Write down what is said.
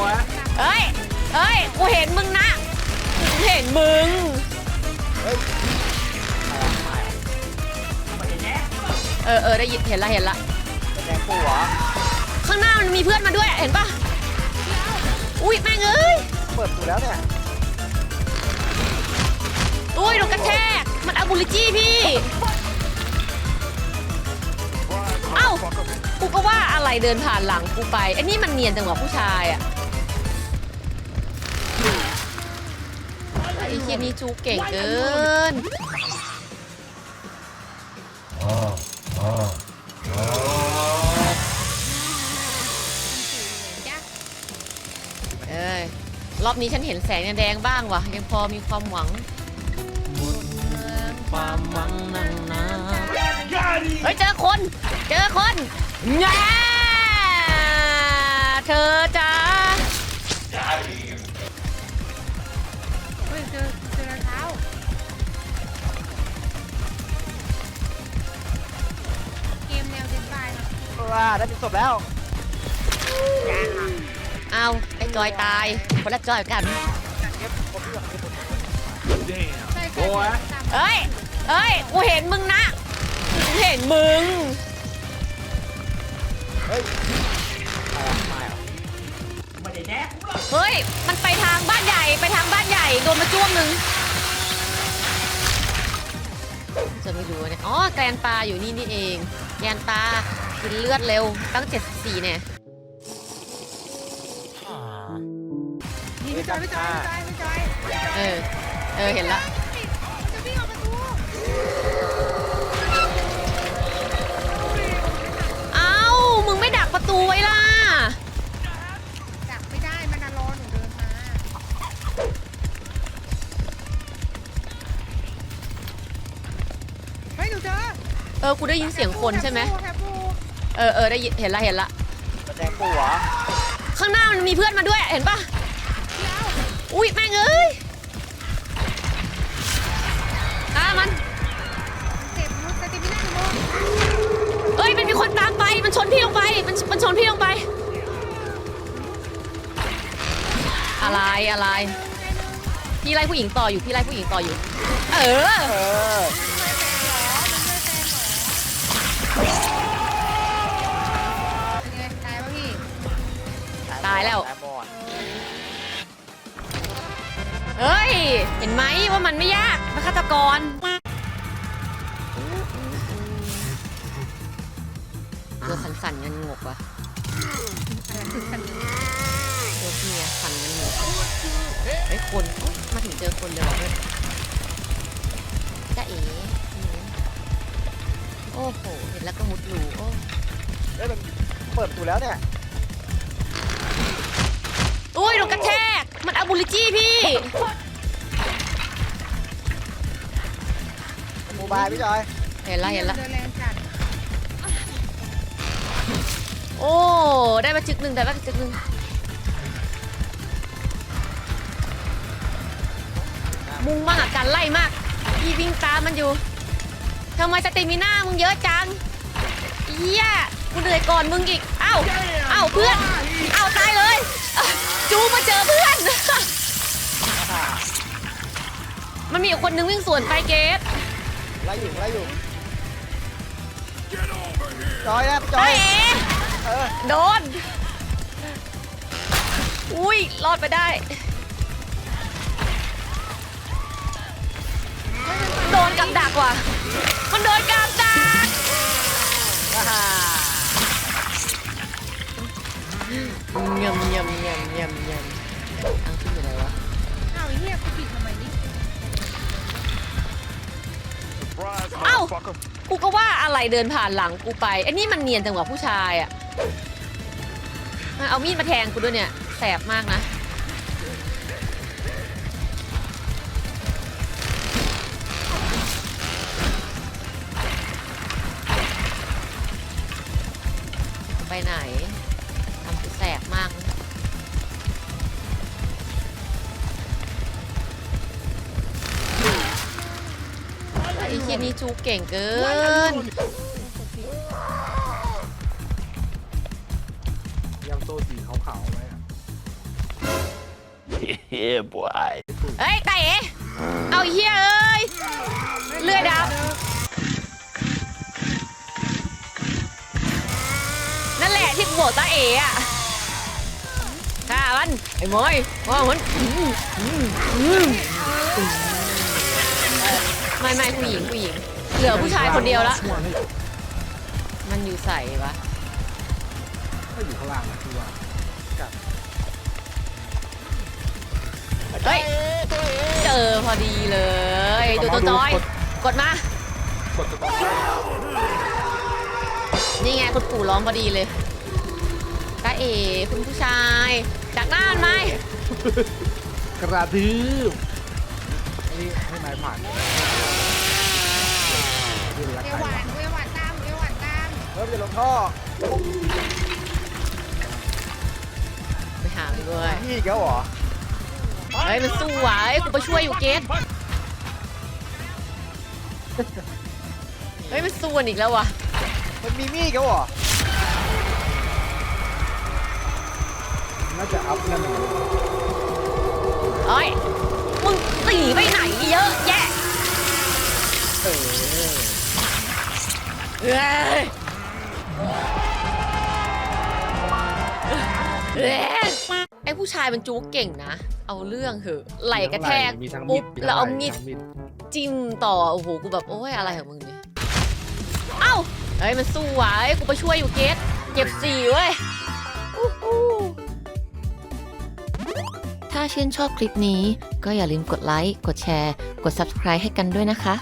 วเอ้ยเอ้ย กูเห็นมึงนะ กูเห็นมึง เออเออได้ยินเห็นละเห็นละแดงปูเหรอ ข้างหน้ามันมีเพื่อนมาด้วยเห็นปะอุ้ยแม่งเอ้ย เปิดประตูแล้วเนี่ย อุ้ยโดนกระแทก มันอาบูลิจี้พี่ เอ้า กูก็ว่าอะไรเดินผ่านหลังกูไปไอ้นี่มันเนียนจังหวะผู้ชายอะ ไอ้เคียนี่จูเก่งเกินเอ้ยรอบนี้ฉันเห็นแสงแดงๆบ้างว่ะยังพอมีความหวังความหวังนั่งนาเฮ้ยเจอคน เจอคนแง่เธอจ้า เฮ้ยเจอเจอรองเท้าเกมแนวเดนบายครับว้าได้เป็นศพแล้วเอาไอ้จอยตาย คนละจอยกันเก็บผมที่แบบที่ผมใช่ใช่ตามเอ้ย เอ้ย กูเห็นมึงนะ กูเห็นมึงเฮ้ยไม่ เหรอเฮ้ย มันไปทางบ้านใหญ่ไปทางบ้านใหญ่โดนมาจ้วงหนึ่งจะไม่รู้เนี่ยอ๋อ แกรนปลาอยู่นี่นี่เอง แกรนปลากินเลือดเร็ว ตั้ง74เนี่ยนี่ไม่จอยไม่จอยไม่จอยไม่จอยเออ เออ เห็นละจะ ออกูได้ยินเสียงคนใช่ไหมแฮปปูเออเออได้ยินเห็นละเห็นละแดงปูเหรอข้างหน้ามันมีเพื่อนมาด้วยเห็นปะอุ้ยแม่งเอ้ยอ่ามันเจ็บมุดสติมิน่าหนูเอ้ยมันมีคนตามไปมันชนพี่ลงไปมันมันชนพี่ลงไป อะไรอะไรพี่ไล่ผู้หญิงต่ออยู่พี่ไล่ผู้หญิงต่ออยู่ เออ เออ เป็นไงตายป่ะพี่ ตายแล้ว ตายบอดเฮ้ย เห็นไหมว่ามันไม่ยากมาฆาตกร ตัวสั่นๆงันงกว่ะตัวพี่อะสั่นงันงกเฮ้ยคนโอ๊ยมาถึงเจอคนเลยเหรอเพื่อนจ้าเอ๋ อ้โห เห็นแล้วก็มุดรูโอ้เฮ้ยมันเปิดประตูแล้วเนี่ยอุ้ยโดนกระแทก มันอาบูลิจี้พี่ โมบายพี่จอยเห็นละเห็นละเดินแรงจัดโอ้ ได้มาจึกหนึ่งได้มาจึกหนึ่งมุ่งมั่นกับการไล่มากพี่วิ่งตามมันอยู่ ทำไมสเตมิน่ามึงเยอะจังเอี้ยกูเหนื่อยก่อนมึงอีก เอ้า เอ้าเพื่อน เอ้าตายเลยอะจูมาเจอเพื่อน มันมีอีกคนนึงวิ่งสวนไปเกตไล่อยู่ไล่อยู่จอยนะพี่จอไอ้ยเอ๋เออโดน อุ้ยรอดไปได้ โดนกับดักว่ะ เอ้า กูก็ว่าอะไรเดินผ่านหลังกูไปไอ้นี่มันเนียนจังหวะผู้ชายอะมันเอามีดมาแทงกูด้วยเนี่ยแสบมากนะ ไปไหนทำกูแสบมาก เคียนี่จูเก่งเกิน ยังโซ่สีขาวๆไว้อะ yeah, boy. เฮ้ยตาเอ๋เอาเฮียเอ้ยเลือดดับนั่นแหละที่กูบอกตาเอ๋อะฆ่ามันไอ้มอยว่ามันอืมอืมอืม ไม่ไม่ผู้หญิงผู้หญิง เหลือผู้ชายคนเดียวละ มันอยู่ใส่ปะก็อยู่ข้างล่างนะที่ว่าเฮ้ย เจอพอดีเลยตัวตัวจอย กดมา กดตัวนี่ไงคุณปู่ร้องพอดีเลยตาเอ๋คุณผู้ชายจากหน้ามันไหมกระดืบ อันนี้ให้นายผ่านดูรักเอใครหวานเอหวานตามเอหวานตามเริ่มจะลงท่อไปหามันด้วยพี่อีกแล้วเหรอเฮ้ยมันสู้ว่ะเฮ้ยกูไปช่วยอยู่เกตเฮ้ยมันสู้กันอีกแล้วว่ะมันมีมีดอีกแล้วเหรอน่าจะอัพนั่นเองเฮ้ย มึงหนีไปไหนเยอะแยะเออเอ้ยเอ้ยไอ้ผู้ชายมันจู๊กเก่งนะ เอาเรื่องเหอะไหลกระแทกมีทั้งปุ๊บมีทั้งแล้วเอามีดทั้งจิ้มต่อ โอ้โห กูแบบ โอ้ยอะไรของมึงเนี่ยเอ้าเฮ้ย มันสู้ว่ะเฮ้ย กูไปช่วยอยู่เกตเก็บสี่เว้ยอู้หู ถ้าชื่นชอบคลิปนี้ ก็อย่าลืมกดไลค์ กดแชร์ กด Subscribe ให้กันด้วยนะคะ